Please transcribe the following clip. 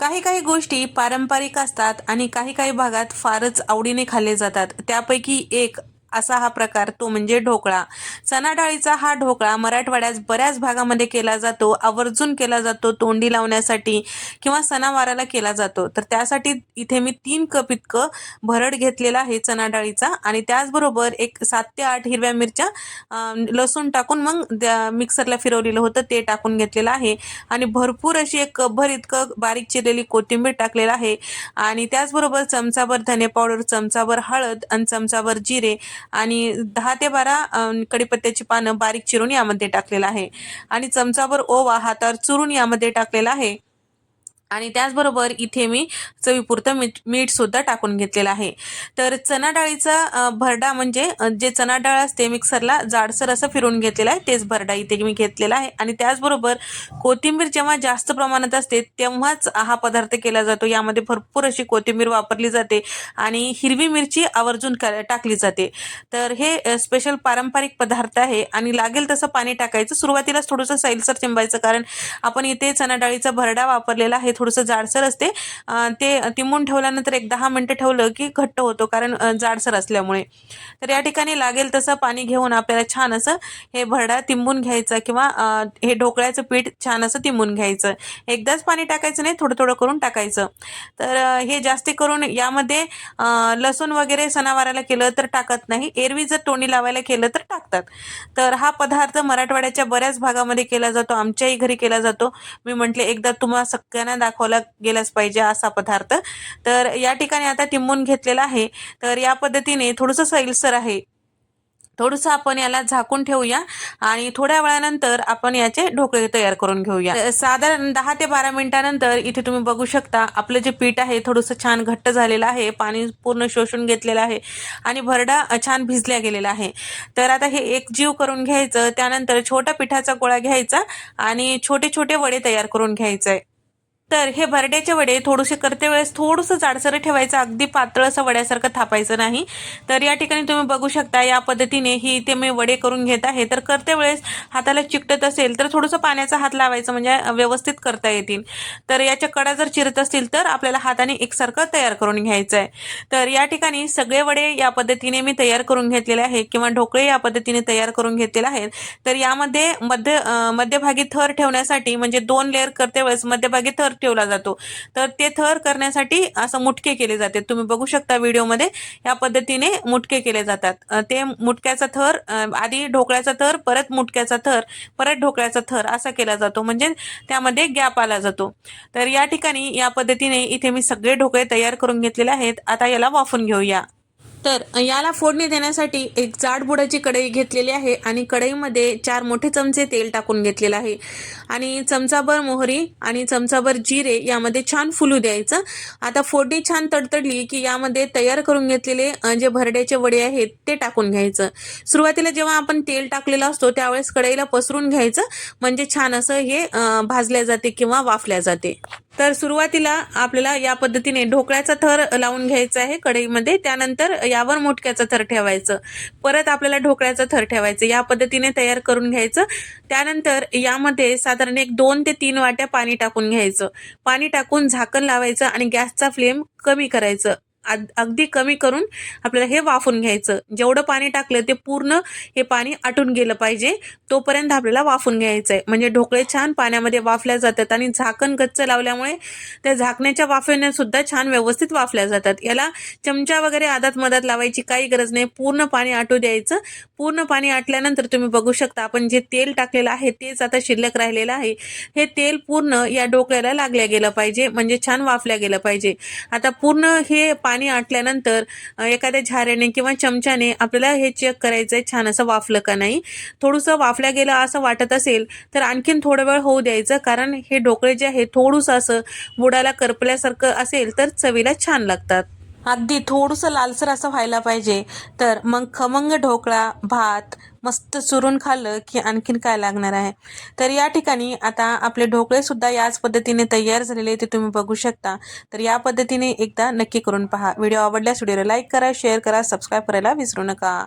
काही काही गोष्टी पारंपरिक असतात आणि काही काही भागात फारच आवडीने खाल्ले जातात. त्यापैकी एक असा हा प्रकार तो म्हणजे ढोकळा. चणा डाळीचा हा ढोकळा मराठवाड्यात बऱ्याच भागामध्ये केला जातो आवर्जून केला जातो तोंडी लावण्यासाठी किंवा सणावाराला केला जातो. तर त्यासाठी इथे मी तीन कप इतकं भरड घेतलेला आहे चणा डाळीचा आणि त्याचबरोबर एक सात ते आठ हिरव्या मिरच्या लसूण टाकून मग मिक्सरला फिरवलेलं होतं ते टाकून घेतलेलं आहे. आणि भरपूर अशी एक कपभर इतकं बारीक चिरलेली कोथिंबीर टाकलेलं आहे. आणि त्याचबरोबर चमचाभर धने पावडर चमचाभर हळद आणि चमचाभर जिरे आणि दहा ते बारा कडीपत्त्याची पानं बारीक चिरून यामध्ये टाकलेलं आहे. आणि चमचाभर ओवा हातावर चुरून यामध्ये टाकलेला आहे. आणि त्याचबरोबर इथे मी चवीपुरतं मीठ मीठ सुद्धा टाकून घेतलेलं आहे. तर चना डाळीचा भरडा म्हणजे जे चना डाळ असते मिक्सरला जाडसर असं फिरून घेतलेलं आहे तेच भरडा इथे मी घेतलेला आहे. आणि त्याचबरोबर कोथिंबीर जेव्हा जास्त प्रमाणात असते तेव्हाच हा पदार्थ केला जातो. यामध्ये भरपूर अशी कोथिंबीर वापरली जाते आणि हिरवी मिरची आवर्जून टाकली जाते. तर हे स्पेशल पारंपरिक पदार्थ आहे आणि लागेल तसं पाणी टाकायचं. सुरुवातीलाच थोडंसं सैलसर चिंबायचं कारण आपण इथे चना डाळीचा भरडा वापरलेला आहे थोडंसं जाडसर असते. ते तिंबून ठेवल्यानंतर एक दहा मिनटं ठेवलं की घट्ट होतो कारण जाडसर असल्यामुळे. तर या ठिकाणी लागेल तसं पाणी घेऊन आपल्याला छान असं हे भरडा तिंबून घ्यायचा किंवा हे ढोकळ्याचं पीठ छान असं तिंबून घ्यायचं. एकदाच पाणी टाकायचं नाही थोडं थोडं करून टाकायचं. तर हे जास्ती करून यामध्ये लसूण वगैरे सणावाराला केलं तर टाकत नाही. एरवी जर टोणी लावायला केलं तर टाकतात. तर हा पदार्थ मराठवाड्याच्या बऱ्याच भागामध्ये केला जातो आमच्याही घरी केला जातो. मी म्हटले एकदा तुम्हाला सगळ्यांना दाखवला गेलाच पाहिजे असा पदार्थ. तर या ठिकाणी आता टिंबून घेतलेला आहे. तर या पद्धतीने थोडंसं सैलसर आहे. थोडंसं आपण याला झाकून ठेवूया आणि थोड्या वेळानंतर आपण याचे ढोकळे तयार करून घेऊया. साधारण दहा ते बारा मिनिटानंतर इथे तुम्ही बघू शकता आपलं जे पीठ आहे थोडंसं छान घट्ट झालेलं आहे. पाणी पूर्ण शोषून घेतलेलं आहे आणि भरडा छान भिजल्या गेलेला आहे. तर आता हे एक जीव करून घ्यायचं त्यानंतर छोट्या पिठाचा गोळा घ्यायचा आणि छोटे छोटे वडे तयार करून घ्यायचे. तर हे भरड्याचे वडे थोडेसे करते वेळेस थोडंसं जाडसर ठेवायचं अगदी पातळ असं वड्यासारखं थापायचं नाही. तर या ठिकाणी तुम्ही बघू शकता या पद्धतीने ही ते मी वडे करून घेत आहे. तर करते वेळेस हाताला चिकटत असेल तर थोडंसं पाण्याचा हात लावायचं म्हणजे व्यवस्थित करता येतील. तर याच्या कडा जर चिरत असतील तर आपल्याला हाताने एकसारखं तयार करून घ्यायचं आहे तर या ठिकाणी सगळे वडे या पद्धतीने मी तयार करून घेतलेले आहे किंवा ढोकळे या पद्धतीने तयार करून घेतलेले आहेत. तर यामध्ये मध्य मध्यभागी थर ठेवण्यासाठी म्हणजे दोन लेअर करते वेळेस मध्यभागी थर ठेवला जातो. तर ते थर करण्यासाठी असं मुटके केले जाते. तुम्ही बघू शकता व्हिडिओमध्ये या पद्धतीने मुटके केले जातात. ते मुटक्याचा थर आधी ढोकळ्याचा थर परत मुटक्याचा थर परत ढोकळ्याचा थर असा केला जातो. म्हणजे त्यामध्ये गॅप आला जातो. तर या ठिकाणी या पद्धतीने इथे मी सगळे ढोकळे तयार करून घेतलेले आहेत. आता याला वाफून घेऊया. तर याला फोडणी देण्यासाठी एक जाड बुडाची कढई घेतलेली आहे आणि कढईमध्ये चार मोठे चमचे तेल टाकून घेतलेलं आहे. आणि चमचाभर मोहरी आणि चमचाभर जिरे यामध्ये छान फुलू द्यायचं. आता फोडणी छान तडतडली की यामध्ये तयार करून घेतलेले जे भरड्याचे वडे आहेत ते टाकून घ्यायचं. सुरुवातीला जेव्हा आपण तेल टाकलेलं असतो त्यावेळेस कढईला पसरून घ्यायचं. म्हणजे छान असं हे भाजल्या जाते किंवा वाफल्या जाते. तर सुरुवातीला आपल्याला या पद्धतीने ढोकळ्याचा थर लावून घ्यायचा आहे कढईमध्ये. त्यानंतर यावर मोठक्याचा थर ठेवायचं. परत आपल्याला ढोकळ्याचं थर ठेवायचं. या पद्धतीने तयार करून घ्यायचं. त्यानंतर यामध्ये साधारण एक दोन ते तीन वाट्या पाणी टाकून घ्यायचं. पाणी टाकून झाकण लावायचं आणि गॅसचा फ्लेम कमी करायचं. अगदी कमी करून आपल्याला हे वाफून घ्यायचं. जेवढं पाणी टाकलं ते पूर्ण हे पाणी आटून गेलं पाहिजे. तोपर्यंत आपल्याला वाफून घ्यायचं आहे म्हणजे ढोकळे छान पाण्यामध्ये वाफल्या जातात आणि झाकण गच्च लावल्यामुळे त्या झाकण्याच्या वाफेने सुद्धा छान व्यवस्थित वाफल्या जातात. याला चमचा वगैरे आदात मदत लावायची काही गरज नाही. पूर्ण पाणी आटू द्यायचं. पूर्ण पाणी आटल्यानंतर तुम्ही बघू शकता आपण जे तेल टाकलेलं आहे तेच आता शिल्लक राहिलेलं आहे. हे तेल पूर्ण या ढोकळ्याला लागल्या गेलं पाहिजे. म्हणजे छान वाफल्या गेलं पाहिजे. आता पूर्ण हे पाणी आटल्यानंतर एखाद्या झाऱ्याने किंवा चमच्याने आपल्याला हे चेक करायचं आहे छान असं वाफलं का नाही. थोडंसं वाफल्या गेलं असं वाटत असेल तर आणखीन थोडं वेळ होऊ द्यायचं कारण हे ढोकळे जे आहे थोडंसं असं बुडाला करपल्यासारखं असेल तर चवीला छान लागतात. अगदी थोडंसं लालसर असं व्हायला पाहिजे. तर मग खमंग ढोकळा भात मस्त चुरून खाल्लं की आणखीन काय लागणार आहे? तर या ठिकाणी आता आपले ढोकळे सुद्धा याच पद्धतीने तयार झालेले ते तुम्ही बघू शकता. तर या पद्धतीने एकदा नक्की करून पहा. व्हिडिओ आवडल्यास व्हिडिओला लाईक करा शेअर करा सबस्क्राईब करायला विसरू नका.